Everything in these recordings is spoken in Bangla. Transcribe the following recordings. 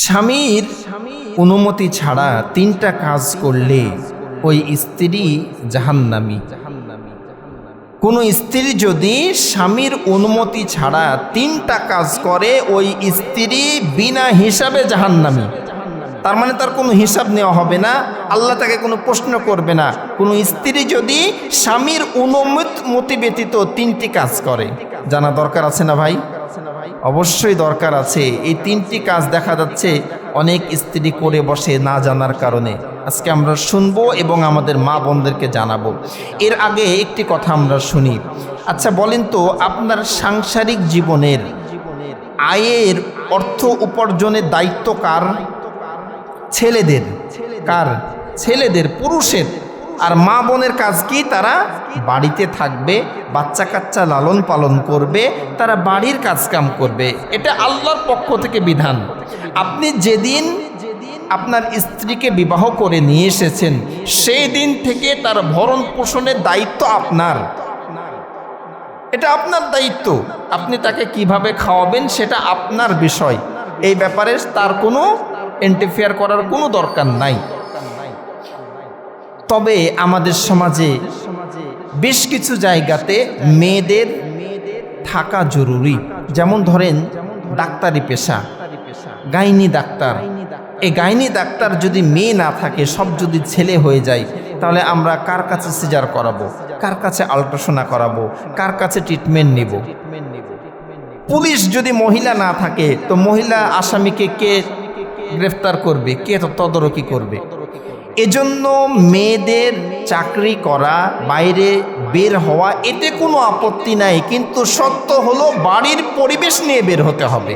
স্বামীর অনুমতি ছাড়া তিনটা কাজ করলে ওই স্ত্রী জাহান্নামী। কোনো স্ত্রী যদি স্বামীর অনুমতি ছাড়া তিনটা কাজ করে, ওই স্ত্রী বিনা হিসাবে জাহান্নামী। তার মানে তার কোনো হিসাব নেওয়া হবে না, আল্লাহ তাকে কোনো প্রশ্ন করবে না। কোনো স্ত্রী যদি স্বামীর অনুমতি ব্যতীত তিনটি কাজ করে। জানা দরকার আছে না ভাই? অবশ্যই দরকার আছে। এই তিনটি কাজ দেখা যাচ্ছে অনেক স্ত্রী করে বসে না জানার কারণে। আজকে আমরা শুনব এবং আমাদের মা বোনদেরকে জানাব। এর আগে একটি কথা আমরা শুনি। আচ্ছা বলেন তো, আপনার সাংসারিক জীবনের আয়ের অর্থ উপার্জনের দায়িত্ব কার? ছেলেদের। কার? ছেলেদের, পুরুষের। আর মা বোনের কাজ কি? তারা বাড়িতে থাকবে বাচ্চা কাচ্চা লালন পালন করবে, তারা বাড়ির কাজকাম করবে। এটা আল্লাহর পক্ষ থেকে বিধান। আপনি যেদিন আপনার স্ত্রীকে বিবাহ করে নিয়ে এসেছেন, সেই দিন থেকে তার ভরণ পোষণের দায়িত্ব আপনার। এটা আপনার দায়িত্ব। আপনি তাকে কীভাবে খাওয়াবেন সেটা আপনার বিষয়। এই ব্যাপারে তার কোনো ইন্টারফেয়ার করার কোনো দরকার নাই। তবে আমাদের সমাজে বেশ কিছু জায়গাতে মেয়েদের থাকা জরুরি। যেমন ধরেন ডাক্তারি পেশা, গাইনি ডাক্তার। এই গাইনি ডাক্তার যদি মেয়ে না থাকে, সব যদি ছেলে হয়ে যায়, তাহলে আমরা কার কাছে সিজার করাবো? কার কাছে আল্ট্রাসোনা করাবো? কার কাছে ট্রিটমেন্ট নেব? পুলিশ যদি মহিলা না থাকে, তো মহিলা আসামিকে কে গ্রেফতার করবে? কে তদারকি করবে? এজন্য মেয়েদের চাকরি করা, বাইরে বের হওয়া, এতে কোনো আপত্তি নাই। কিন্তু সত্য হলো বাড়ির পরিবেশ নিয়ে বের হতে হবে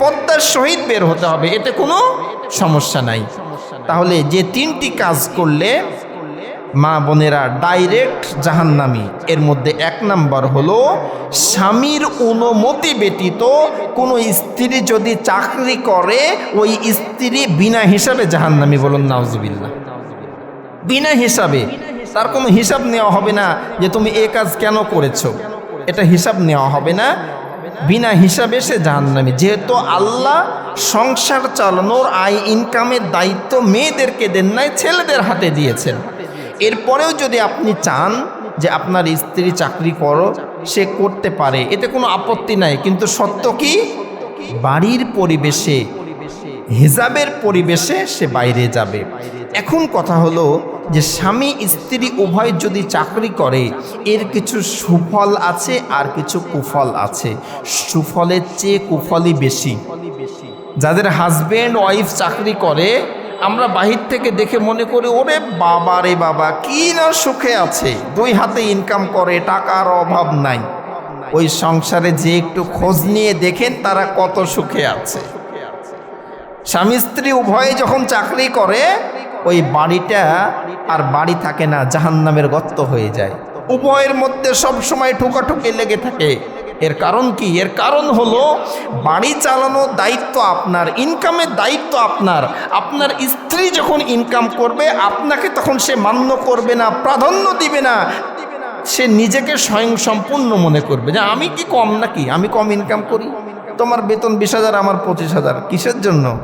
পদ্মার সহিত বের হতে হবে, এতে কোনো সমস্যা নাই। তাহলে যে তিনটি কাজ করলে মা বোনেরা ডাইরেক্ট জাহান্নামি। এর মধ্যে এক নাম্বার হলো স্বামীর অনুমতি ব্যতীত কোনো স্ত্রী যদি চাকরি করে, ওই স্ত্রী বিনা হিসাবে জাহান্নামি বলুন নাউজুবিল্লা বিনা হিসাবে, তার কোনো হিসাব নেওয়া হবে না যে তুমি এ কাজ কেন করেছ। এটা হিসাব নেওয়া হবে না। বিনা হিসাবে সে জাহান্নামী। যেহেতু আল্লাহ সংসার চালানোর আয় ইনকামের দায়িত্ব মেয়েদেরকে দেন নাই, ছেলেদের হাতে দিয়েছেন। এরপরেও যদি আপনি চান যে আপনার স্ত্রী চাকরি করো, সে করতে পারে। এতে কোনো আপত্তি নাই। কিন্তু সত্য কি? বাড়ির পরিবেশে হিজাবের পরিবেশে সে বাইরে যাবে। এখন কথা হলো যে স্বামী, স্ত্রী উভয় যদি চাকরি করে, এর কিছু সুফল আছে আর কিছু কুফল আছে। সুফলের চেয়ে কুফলই বেশি। যাদের হাজব্যান্ড ওয়াইফ চাকরি করে, আমরা বাহির থেকে দেখে মনে করি, ওরে বাবা রে বাবা, কি না সুখে আছে। দুই হাতে ইনকাম করে, টাকার অভাব নাই। ওই সংসারে যে একটু খোঁজ নিয়ে দেখেন, তারা কত সুখে আছে। স্বামী, স্ত্রী উভয়ে যখন চাকরি করে ওই বাড়িটা আর বাড়ি থাকে না, জাহান্নামের গর্ত হয়ে যায়। উভয়ের মধ্যে সব সময় ঠোকাঠুকি লেগে থাকে। এর কারণ কি? এর কারণ হলো, বাড়ি চালানোর দায়িত্ব আপনার, ইনকামের দায়িত্ব আপনার। আপনার স্ত্রী যখন ইনকাম করবে, আপনাকে তখন সে মান্য করবে না, প্রাধান্য দিবে না। সে নিজেকে স্বয়ং সম্পূর্ণ মনে করবে যে, আমি কি কম নাকি? আমি কম ইনকাম করি? তোমার বেতন বিশ হাজার, আমার পঁচিশ হাজার। কিসের জন্য?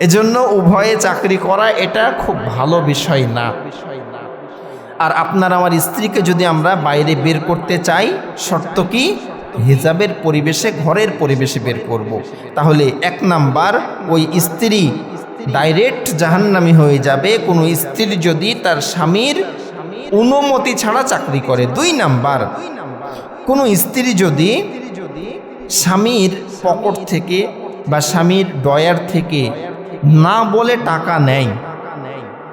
এজন্য উভয়ে চাকরি করা এটা খুব ভালো বিষয় না। আর আপনার আমার স্ত্রীকে যদি আমরা বাইরে বের করতে চাই, শর্ত কি? হিজাবের পরিবেশে, ঘরের পরিবেশে বের করব। তাহলে এক নাম্বার, ওই স্ত্রী ডাইরেক্ট জাহান্নামি হয়ে যাবে। কোনো স্ত্রী যদি তার স্বামীর অনুমতি ছাড়া চাকরি করে। দুই নাম্বার, কোনো স্ত্রী যদি স্বামীর পকট থেকে বা স্বামীর ডয়ার থেকে না বলে টাকা নেয়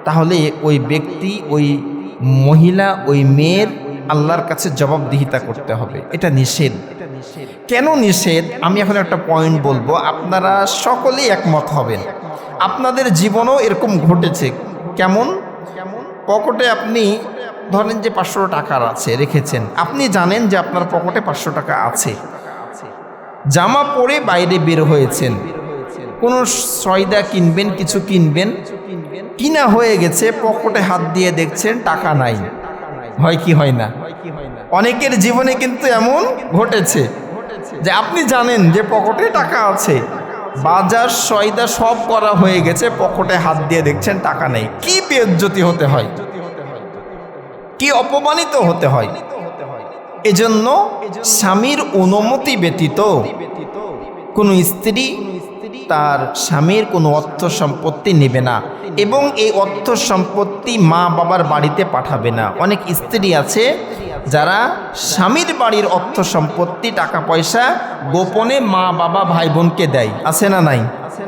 তাহলে ওই ব্যক্তি, ওই মহিলা, ওই মেয়ের আল্লাহর কাছে জবাবদিহিতা করতে হবে। এটা নিষেধ। কেন নিষেধ? আমি এখন একটা পয়েন্ট বলব। আপনারা সকলেই একমত হবেন। আপনাদের জীবনও এরকম ঘটেছে। কেমন? পকেটে আপনি ধরেন যে পাঁচশো টাকার আছে, রেখেছেন। আপনি জানেন যে আপনার পকেটে পাঁচশো টাকা আছে। জামা পরে বাইরে বের হয়েছেন। কোনো সয়দা কিনবেন, কিছু কিনবেন, কিনা হয়ে গেছে, পকেটে হাত দিয়ে দেখছেন টাকা নাই। হয় কি হয় না? অনেকের জীবনে কিন্তু এমন ঘটেছে যে আপনি জানেন যে পকেটে টাকা আছে, বাজার, সয়দা সব করা হয়ে গেছে, পকেটে হাত দিয়ে দেখছেন টাকা নেই। কি বেজ্জতি হতে হয়? কি অপমানিত হতে হয়? এজন্য স্বামীর অনুমতি ব্যতীত কোনো স্ত্রী তার স্বামীর কোনো অর্থ সম্পত্তি নেবে না এবং এই অর্থ সম্পত্তি মা বাবার বাড়িতে পাঠাবে না। অনেক স্ত্রী আছে যারা স্বামীর বাড়ির অর্থ সম্পত্তি, টাকা পয়সা গোপনে মা বাবা ভাই বোনকে দেয়। আছে না নাই?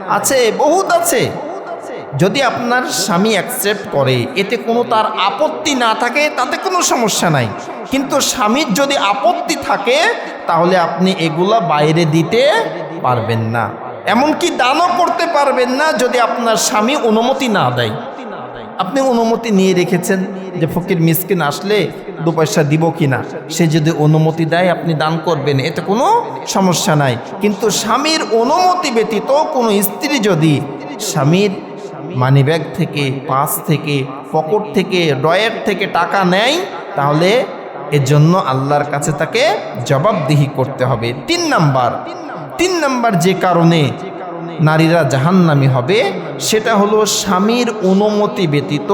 আছে, বহুত আছে। যদি আপনার স্বামী অ্যাকসেপ্ট করে, এতে কোনো তার আপত্তি না থাকে, তাতে কোনো সমস্যা নাই। কিন্তু স্বামীর যদি আপত্তি থাকে, তাহলে আপনি এগুলা বাইরে দিতে পারবেন না। এমনকি দানও করতে পারবেন না যদি আপনার স্বামী অনুমতি না দেয়। আপনি অনুমতি নিয়ে রেখেছেন যে ফকির মিসকিন আসলে দু পয়সা দিব কিনা। সে যদি অনুমতি দেয়, আপনি দান করবেন, এতে কোনো সমস্যা নাই। কিন্তু স্বামীর অনুমতি ব্যতীত কোনো স্ত্রী যদি স্বামীর মানিব্যাগ থেকে পাস থেকে পকেট থেকে ডয়ের থেকে টাকা নেয়, তাহলে এর জন্য আল্লাহর কাছে তাকে জবাবদিহি করতে হবে। তিন নাম্বার তিন নাম্বার যে কারণে নারীরা জাহান্নামি হবে, সেটা হলো স্বামীর অনুমতি ব্যতীত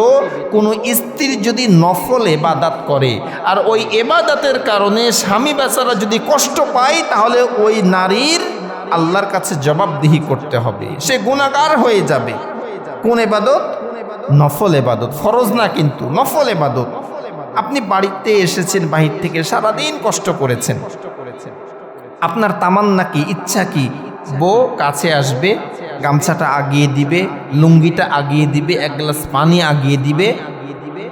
কোনো স্ত্রী যদি নফল এবাদাত করে। আর ওই এবাদাতের কারণে স্বামী বেচারা যদি কষ্ট পায়, তাহলে ওই নারীর আল্লাহর কাছে জবাবদিহি করতে হবে। সে গুণাগার হয়ে যাবে। কোন এবাদত নফল এবাদত ফরজ না কিন্তু, নফল এবাদত আপনি বাড়িতে এসেছেন, বাহির থেকে সারাদিন কষ্ট করেছেন। আপনার তামান্না কি, ইচ্ছা কি? বউ কাছে আসবে, গামছাটা আগিয়ে দিবে, লুঙ্গিটা আগিয়ে দিবে, এক গ্লাস পানি আগিয়ে দিবে।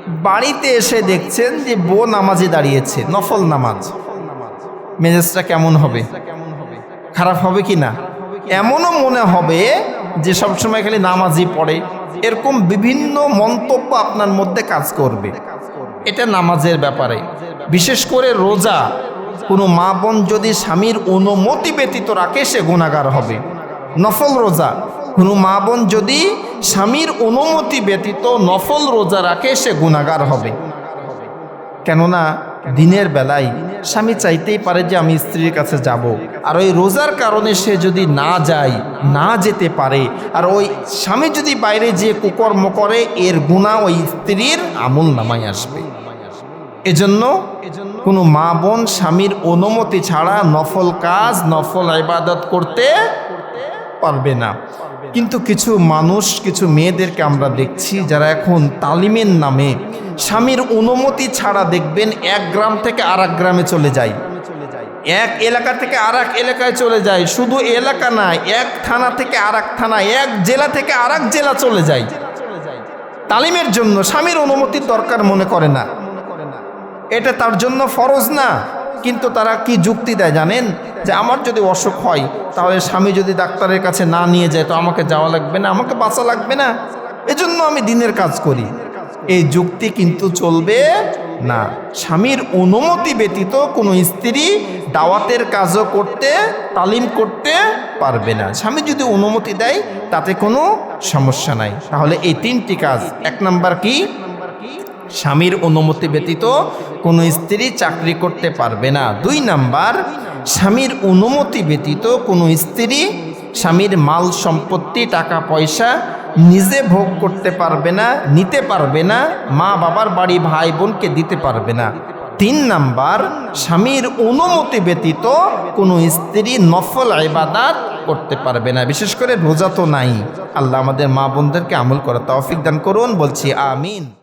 বাড়িতে এসে দেখছেন যে বউ নামাজে দাঁড়িয়েছে, নফল নামাজ। মেজাজটা কেমন হবে? খারাপ হবে কি না? এমনও মনে হবে যে সবসময় খালি নামাজই পড়ে। এরকম বিভিন্ন মন্তব্য আপনার মধ্যে কাজ করবে। এটা নামাজের ব্যাপারে। বিশেষ করে রোজা কোনো মা বোন যদি স্বামীর অনুমতি ব্যতীত রাখে, সে গুণাগার হবে। নফল রোজা। কোনো মা বোন যদি স্বামীর অনুমতি ব্যতীত নফল রোজা রাখে, সে গুণাগার হবে। কেননা, দিনের বেলায় স্বামী চাইতেই পারে যে আমি স্ত্রীর কাছে যাব। আর ওই রোজার কারণে সে যদি না যায়, না যেতে পারে, আর ওই স্বামী যদি বাইরে যে কুকর্ম করে, এর গুণা ওই স্ত্রীর আমল নামায় আসবে। এজন্য কোনো মা বোন স্বামীর অনুমতি ছাড়া নফল কাজ, নফল ইবাদত করতে পারবে না। কিন্তু কিছু মানুষ, কিছু মেয়েদেরকে আমরা দেখছি যারা এখন তালিমের নামে স্বামীর অনুমতি ছাড়া দেখবেন এক গ্রাম থেকে আর গ্রামে চলে যায়। এক এলাকা থেকে আর এলাকায় চলে যায়। শুধু এলাকা না এক থানা থেকে আর থানা, এক জেলা থেকে আর জেলা চলে যায়। তালিমের জন্য স্বামীর অনুমতির দরকার মনে করে না। এটা তার জন্য ফরজ না। কিন্তু তারা কি যুক্তি দেয় জানেন? যে আমার যদি অসুখ হয়, তাহলে স্বামী যদি ডাক্তারের কাছে না নিয়ে যায়, তো আমাকে যাওয়া লাগবে না, আমাকে বাঁচা লাগবে না। এজন্য আমি দিনের কাজ করি। এই যুক্তি কিন্তু চলবে না। স্বামীর অনুমতি ব্যতীত কোনো স্ত্রী দাওয়াতের কাজও করতে, তালিম করতে পারবে না। স্বামী যদি অনুমতি দেয়, তাতে কোনো সমস্যা নাই। তাহলে এই তিনটি কাজ, এক নাম্বার কি? স্বামীর অনুমতি ব্যতীত কোনো স্ত্রী চাকরি করতে পারবে না। দুই নাম্বার, স্বামীর অনুমতি ব্যতীত কোনো স্ত্রী স্বামীর মাল সম্পত্তি, টাকা, পয়সা নিজে ভোগ করতে পারবে না, নিতে পারবে না, মা বাবার বাড়ি ভাই বোনকে দিতে পারবে না। তিন নাম্বার, স্বামীর অনুমতি ব্যতীত কোনো স্ত্রী নফল ইবাদাত করতে পারবে না। বিশেষ করে রোজা তো নাই। আল্লাহ আমাদের মা বোনদেরকে আমল করা তৌফিক দান করুন। বলছি আমিন।